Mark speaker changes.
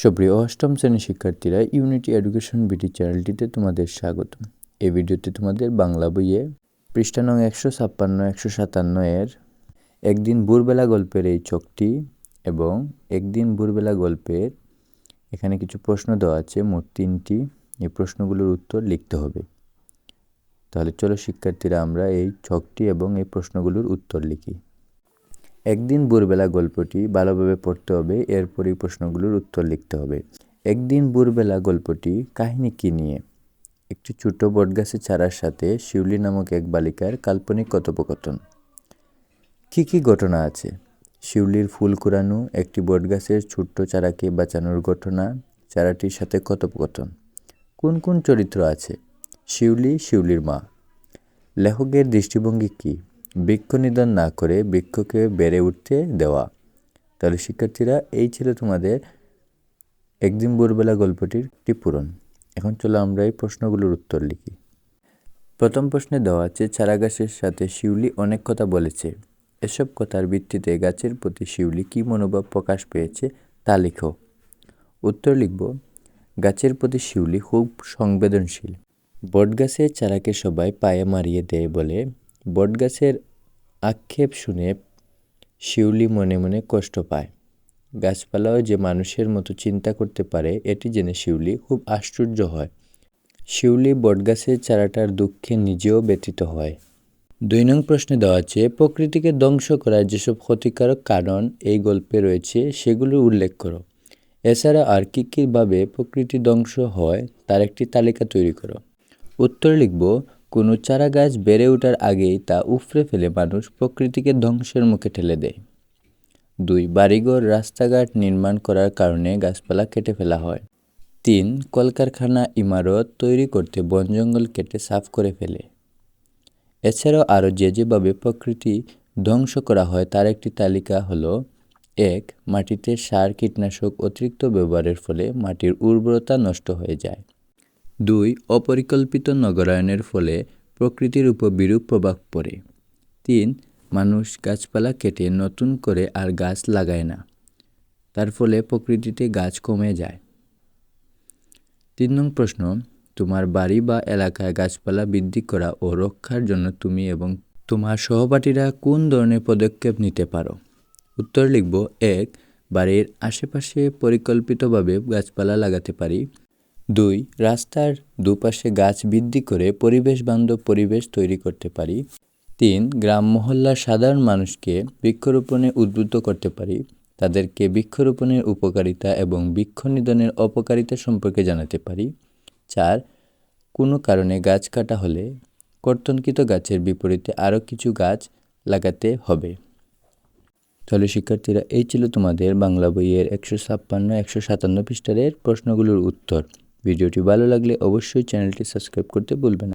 Speaker 1: সুপ্রিয় অষ্টম শ্রেণির শিক্ষার্থীরা ইউনিটি এডুকেশন বিটি চ্যানেলটিতে তোমাদের স্বাগত এই ভিডিওতে তোমাদের বাংলা বইয়ে পৃষ্ঠা নং একশো ছাপ্পান্ন, একশো সাতান্ন এর একদিন ভোরবেলা গল্পের এই চকটি এবং একদিন ভোরবেলা গল্পের এখানে কিছু প্রশ্ন দেওয়া আছে, মোট তিনটি। এই প্রশ্নগুলোর উত্তর লিখতে হবে। তাহলে চলো শিক্ষার্থীরা, আমরা এই ছকটি এবং এই প্রশ্নগুলোর উত্তর লিখি। একদিন ভোরবেলা গল্পটি ভালোভাবে পড়তে হবে, এরপরই প্রশ্নগুলোর উত্তর লিখতে হবে। একদিন ভোরবেলা গল্পটি কাহিনী কী নিয়ে? একটি ছোট বটগাছের চারার সাথে শিউলি নামক এক বালিকার কাল্পনিক কথোপকথন। কী কী ঘটনা আছে? শিউলির ফুল কুড়ানো, একটি বটগাছের ছোট্ট চারাকে বাঁচানোর ঘটনা, চারাটির সাথে কথোপকথন। কোন কোন চরিত্র আছে? শিউলি, শিউলির মা। লেখকের দৃষ্টিভঙ্গি কী? বৃক্ষ নিধন না করে বৃক্ষকে বেড়ে উঠতে দেওয়া। তাহলে শিক্ষার্থীরা, এই ছিল তোমাদের একদিন ভোরবেলা গল্পটির একটি পূরণ। এখন চলো আমরা এই প্রশ্নগুলোর উত্তর লিখি। প্রথম প্রশ্নে দেওয়া আছে, চারা গাছের সাথে শিউলি অনেক কথা বলেছে। এসব কথার ভিত্তিতে গাছের প্রতি শিউলি কী মনোভাব প্রকাশ পেয়েছে তা লিখো। উত্তর লিখব, গাছের প্রতি শিউলি খুব সংবেদনশীল। বটগাছের চারাকে সবাই পায়ে মারিয়ে দেয় বলে বটগাছের আক্ষেপ শুনে শিউলি মনে মনে কষ্ট পায়। গাছপালাও যে মানুষের মতো চিন্তা করতে পারে, এটি জেনে শিউলি খুব আশ্চর্য হয়। শিউলি বটগাছের চারাটার দুঃখে নিজেও ব্যতীত হয়। দুই নং প্রশ্নে দেওয়া আছে, প্রকৃতিকে ধ্বংস করার যেসব ক্ষতিকারক কারণ এই গল্পে রয়েছে সেগুলো উল্লেখ করো। এছাড়া আর কী কীভাবে প্রকৃতি ধ্বংস হয়, তার একটি তালিকা তৈরি করো। উত্তর লিখব কোনো চারা গাছ বেড়ে ওঠার আগেই তা উফরে ফেলে মানুষ প্রকৃতিকে ধ্বংসের মুখে ঠেলে দেয়। দুই, বাড়িঘর, রাস্তাঘাট নির্মাণ করার কারণে গাছপালা কেটে ফেলা হয়। তিন, কলকারখানা, ইমারত তৈরি করতে বন জঙ্গল কেটে সাফ করে ফেলে। এছাড়াও আরও যে যেভাবে প্রকৃতি ধ্বংস করা হয় তার একটি তালিকা হলো, এক, মাটিতে সার, কীটনাশক অতিরিক্ত ব্যবহারের ফলে মাটির উর্বরতা নষ্ট হয়ে যায়। দুই, অপরিকল্পিত নগরায়নের ফলে প্রকৃতির উপর বিরূপ প্রভাব পড়ে। তিন, মানুষ গাছপালা কেটে নতুন করে আর গাছ লাগায় না। তার ফলে প্রকৃতিতে গাছ কমে যায়। তিন নং প্রশ্ন, তোমার বাড়ি বা এলাকায় গাছপালা বৃদ্ধি করা ও রক্ষার জন্য তুমি এবং তোমার সহপাঠীরা কোন ধরনের পদক্ষেপ নিতে পারো? উত্তর লিখব, এক, বাড়ির আশেপাশে পরিকল্পিতভাবে গাছপালা লাগাতে পারি। দুই, রাস্তার দুপাশে গাছ বৃদ্ধি করে পরিবেশ বান্ধব পরিবেশ তৈরি করতে পারি। তিন, গ্রাম মহল্লার সাধারণ মানুষকে বৃক্ষরোপণে উদ্বুদ্ধ করতে পারি। তাদেরকে বৃক্ষরোপণের উপকারিতা এবং বৃক্ষ নিধনের অপকারিতা সম্পর্কে জানাতে পারি। চার, কোনো কারণে গাছ কাটা হলে কর্তনকৃত গাছের বিপরীতে আরও কিছু গাছ লাগাতে হবে। তাহলে শিক্ষার্থীরা, এই ছিল তোমাদের বাংলা বইয়ের একশো ছাপ্পান্ন, একশো সাতান্ন পৃষ্ঠারের প্রশ্নগুলোর উত্তর। ভিডিওটি ভালো লাগলে অবশ্যই চ্যানেলটি সাবস্ক্রাইব করতে ভুলবেন না